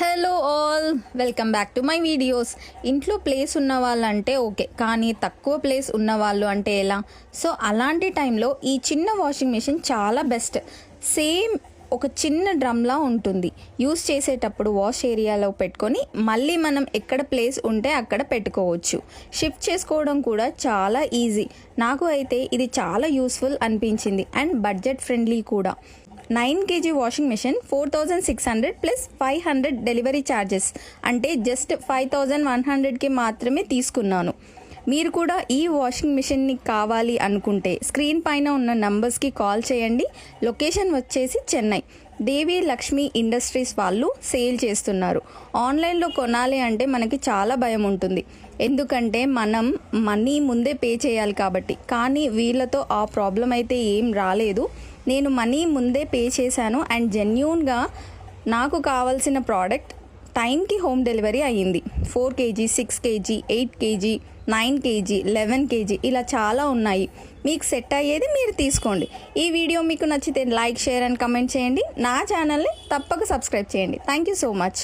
Hello all welcome back to my videos ఇంట్లో place ఉన్న వాళ్ళంటే ఓకే కానీ తక్కువ ప్లేస్ ఉన్న వాళ్ళు అంటే ఎలా? సో అలాంటి టైంలో ఈ చిన్న వాషింగ్ మిషన్ చాలా బెస్ట్ సేమ్ ఒక చిన్న డ్రమ్లా ఉంటుంది. యూస్ చేసేటప్పుడు వాష్ ఏరియాలో పెట్టుకొని మళ్ళీ మనం ఎక్కడ ప్లేస్ ఉంటే అక్కడ పెట్టుకోవచ్చు. షిఫ్ట్ చేసుకోవడం కూడా చాలా ఈజీ నాకు అయితే ఇది చాలా యూస్ఫుల్ అనిపించింది అండ్ బడ్జెట్ ఫ్రెండ్లీ కూడా. Nine KG washing machine four thousand six hundred plus five hundred delivery charges అంటే జస్ట్ ఫైవ్ థౌజండ్ వన్ హండ్రెడ్కి మాత్రమే తీసుకున్నాను. మీరు కూడా ఈ వాషింగ్ మిషన్ని కావాలి అనుకుంటే స్క్రీన్ పైన ఉన్న నంబర్స్కి కాల్ చేయండి. లొకేషన్ వచ్చేసి చెన్నై. దేవి లక్ష్మి ఇండస్ట్రీస్ వాళ్ళు సేల్ చేస్తున్నారు. ఆన్లైన్లో కొనాలి అంటే మనకి చాలా భయం ఉంటుంది. ఎందుకంటే మనం మనీ ముందే పే చేయాలి కాబట్టి. కానీ వీళ్ళతో ఆ ప్రాబ్లం అయితే ఏం రాలేదు. నేను మనీ ముందే పే చేశాను అండ్ జెన్యున్గా నాకు కావాల్సిన ప్రోడక్ట్ టైంకి హోమ్ డెలివరీ అయ్యింది. Four KG six KG eight KG nine KG eleven KG ఇలా చాలా ఉన్నాయి. మీకు సెట్ అయ్యేది మీరు తీసుకోండి. ఈ వీడియో మీకు నచ్చితే లైక్ షేర్ అండ్ కమెంట్ చేయండి. నా ఛానల్ని తప్పక సబ్స్క్రైబ్ చేయండి. Thank you so much.